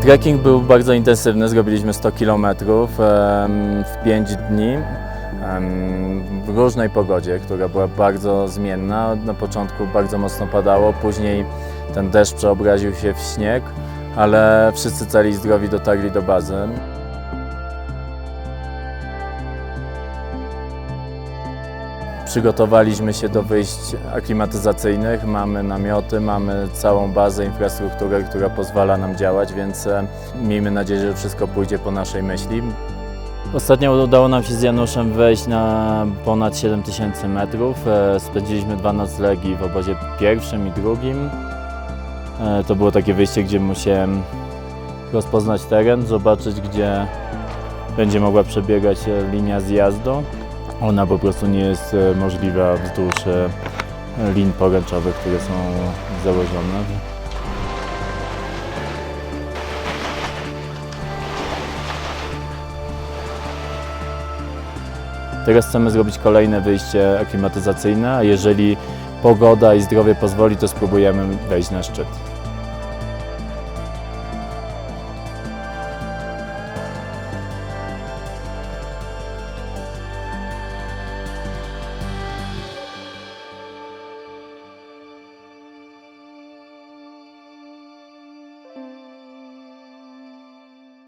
Trekking był bardzo intensywny, zrobiliśmy 100 km w 5 dni w różnej pogodzie, która była bardzo zmienna. Na początku bardzo mocno padało, później ten deszcz przeobraził się w śnieg, ale wszyscy cali i zdrowi dotarli do bazy. Przygotowaliśmy się do wyjść aklimatyzacyjnych, mamy namioty, mamy całą bazę, infrastrukturę, która pozwala nam działać, więc e, miejmy nadzieję, że wszystko pójdzie po naszej myśli. Ostatnio udało nam się z Januszem wejść na ponad 7000 metrów. E, Spędziliśmy dwa noclegi w obozie pierwszym i drugim. E, To było takie wyjście, gdzie musiałem rozpoznać teren, zobaczyć, gdzie będzie mogła przebiegać linia zjazdu. Ona po prostu nie jest e, możliwa wzdłuż e, lin poręczowych, które są założone. Teraz chcemy zrobić kolejne wyjście aklimatyzacyjne, a jeżeli pogoda i zdrowie pozwoli, to spróbujemy wejść na szczyt.